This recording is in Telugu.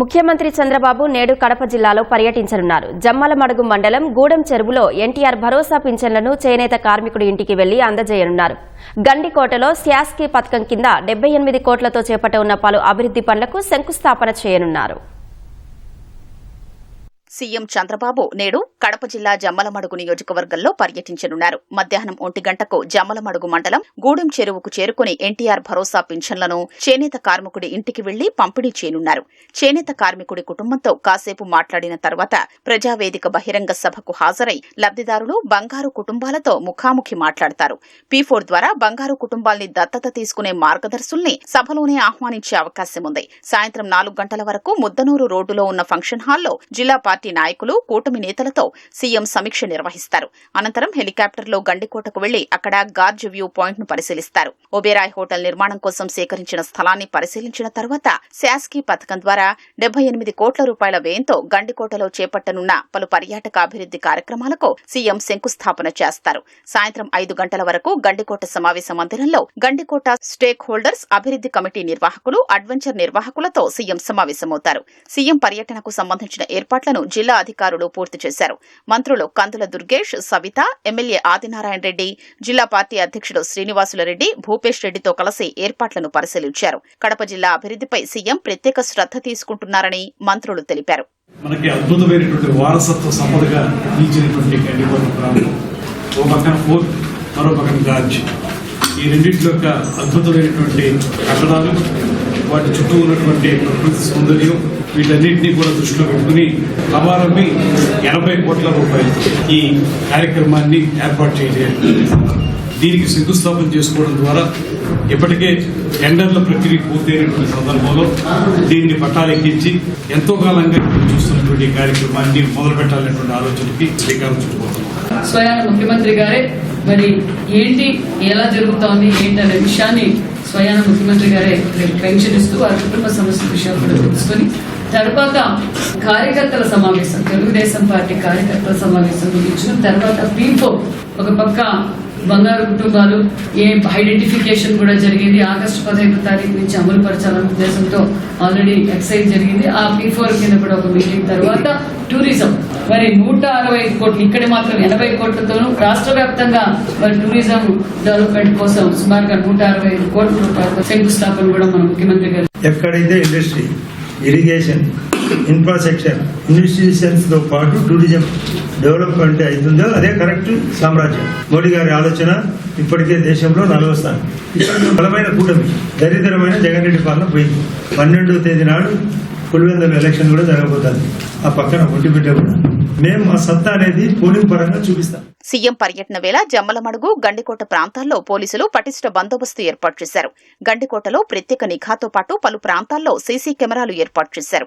ముఖ్యమంత్రి చంద్రబాబు నేడు కడప జిల్లాలో పర్యటించనున్నారు. జమ్మలమడుగు మండలం గూడెం చెరువులో ఎన్టీఆర్ భరోసా పింఛన్లను చేనేత కార్మికుడి ఇంటికి వెళ్ళి అందజేయనున్నారు. గండికోటలో శాస్కీ పథకం కింద డెబ్బై ఎనిమిది కోట్లతో చేపట్టనున్న పలు అభివృద్ధి పనులకు శంకుస్థాపన చేయనున్నారు. సీఎం చంద్రబాబు నేడు కడప జిల్లా జమ్మలమడుగు నియోజకవర్గంలో పర్యటించనున్నారు. మధ్యాహ్నం ఒంటి గంటకు జమ్మలమడుగు మండలం గూడెం చెరువుకు చేరుకుని ఎన్టీఆర్ భరోసా పింఛన్లను చేనేత కార్మికుడి ఇంటికి వెళ్ళి పంపిణీ చేయనున్నారు. చేనేత కార్మికుడి కుటుంబంతో కాసేపు మాట్లాడిన తర్వాత ప్రజావేదిక బహిరంగ సభకు హాజరై లబ్దిదారులు బంగారు కుటుంబాలతో ముఖాముఖి మాట్లాడతారు. పీ ఫోర్ ద్వారా బంగారు కుటుంబాల్ని దత్తత తీసుకునే మార్గదర్శుల్ని సభలోనే ఆహ్వానించే అవకాశం ఉంది సాయంత్రం నాలుగు గంటల వరకు ముద్దనూరు రోడ్డులో ఉన్న ఫంక్షన్ హాల్లో జిల్లా పార్టీ నాయకులు కూటమి నేతలతో సీఎం సమీక్ష నిర్వహిస్తారు. అనంతరం హెలికాప్టర్లో గండికోటకు వెళ్ళి అక్కడ గార్జ్ వ్యూ పాయింట్ను పరిశీలిస్తారు. ఒబేరాయ్ హోటల్ నిర్మాణం కోసం సేకరించిన స్థలాన్ని పరిశీలించిన తర్వాత శాస్కీ పథకం ద్వారా డెబ్బై ఎనిమిది కోట్ల రూపాయల వ్యయంతో గండికోటలో చేపట్టనున్న పలు పర్యాటక అభివృద్ధి కార్యక్రమాలకు సీఎం శంకుస్థాపన చేస్తారు. సాయంత్రం ఐదు గంటల వరకు గండికోట సమావేశ మందిరంలో గండికోట స్టేక్ హోల్డర్స్ అభివృద్ధి కమిటీ నిర్వాహకులు అడ్వెంచర్ నిర్వాహకులతో సీఎం సమావేశమవుతారు. సీఎం పర్యటనకు సంబంధించిన ఏర్పాట్లను జిల్లా అధికారులు పూర్తి చేశారు. మంత్రులు కందుల దుర్గేష్ సవిత ఎమ్మెల్యే ఆదినారాయణ రెడ్డి జిల్లా పార్టీ అధ్యక్షుడు శ్రీనివాసుల రెడ్డి భూపేష్ రెడ్డితో కలిసి ఏర్పాట్లను పరిశీలించారు. కడప జిల్లా అభివృద్ధిపై సీఎం ప్రత్యేక శ్రద్ధ తీసుకుంటున్నారని మంత్రులు తెలిపారు. మనకి అద్భుతమైనటువంటి వారసత్వ సంపదగా నిలిచినటువంటి గండికోట ప్రాంతం ఓ పక్కన ఫోర్ట్ మరో పక్కన గార్జ్ ఈ రెండింటి యొక్క అద్భుతమైనటువంటి కట్టడాలు వాటి చుట్టూ ఉన్నటువంటి ప్రకృతి సౌందర్యం వీటన్నింటినీ కూడా దృష్టిలో పెట్టుకుని రమారమ్మి ఎనభై కోట్ల రూపాయలు ఈ కార్యక్రమాన్ని ఏర్పాటు చేయలేదు. దీనికి శంకుస్థాపన చేసుకోవడం ద్వారా ఇప్పటికే టెండర్ల ప్రక్రియ పూర్తయినటువంటి సందర్భంలో దీన్ని పట్టాలెక్కించి ఎంతో కాలంగా చూస్తున్నటువంటి కార్యక్రమాన్ని మొదలు పెట్టాలనేటువంటి ఆలోచనకి శ్రీకారం చుట్టుకోతున్నాం స్వయాన ముఖ్యమంత్రి గారే మరి ఏంటి ఎలా జరుగుతోంది ఏంటి అనే విషయాన్ని స్వయాన ముఖ్యమంత్రి గారే రేపు పెన్షన్ ఇస్తూ వారి కుటుంబ సమస్య విషయాలు కూడా తెలుసుకొని తర్వాత కార్యకర్తల సమావేశం తెలుగుదేశం పార్టీ కార్యకర్తల సమావేశం ఇచ్చిన తర్వాత పీపో ఒక పక్క బంగారు కుటుంబాలు ఏ ఐడెంటిఫికేషన్ కూడా జరిగింది. ఆగస్టు పదహైదు తారీఖు నుంచి అమలు పరచాలనే ఉద్దేశంతో ఆల్రెడీ ఎక్సైజ్ జరిగింది. ఆ పీ ఫోర్ కింద కూడా ఒక మీటింగ్ తర్వాత టూరిజం మరి నూట అరవై ఐదు కోట్లు ఇక్కడ మాత్రం ఎనభై కోట్లతోనూ రాష్ట్ర వ్యాప్తంగా మరి టూరిజం డెవలప్మెంట్ కోసం సుమారుగా నూట అరవై ఐదు కోట్ల రూపాయలతో శంకుస్థాపన కూడా మన ముఖ్యమంత్రి గారు ఎక్కడైతే ఇండస్ట్రీ ఇరిగేషన్ ఇన్ఫ్రాస్ట్రక్చర్ ఇన్వెస్టిగేషన్స్తో పాటు టూరిజం డెవలప్మెంట్ అవుతుందో అదే కరెక్ట్ సామ్రాజ్యం. మోడీ గారి ఆలోచన ఇప్పటికే దేశంలో నలభై స్థానం. ఇక్కడ బలమైన కూటమి దరిద్రమైన జగన్ రెడ్డి పాలన పోయింది. పన్నెండో తేదీ నాడు పులివెందుల ఎలక్షన్ కూడా జరగబోతుంది. ఆ పక్కన ఒంటిబిడ్డ కూడా. మేము మా సత్తా అనేది పోలింగ్ పరంగా చూపిస్తాం. సీఎం పర్యటన వేళ జమ్మలమడుగు గండికోట ప్రాంతాల్లో పోలీసులు పటిష్ట బందోబస్తు ఏర్పాటు చేశారు. గండికోటలో ప్రత్యేక నిఘాతో పాటు పలు ప్రాంతాల్లో సీసీ కెమెరాలు ఏర్పాటు చేశారు.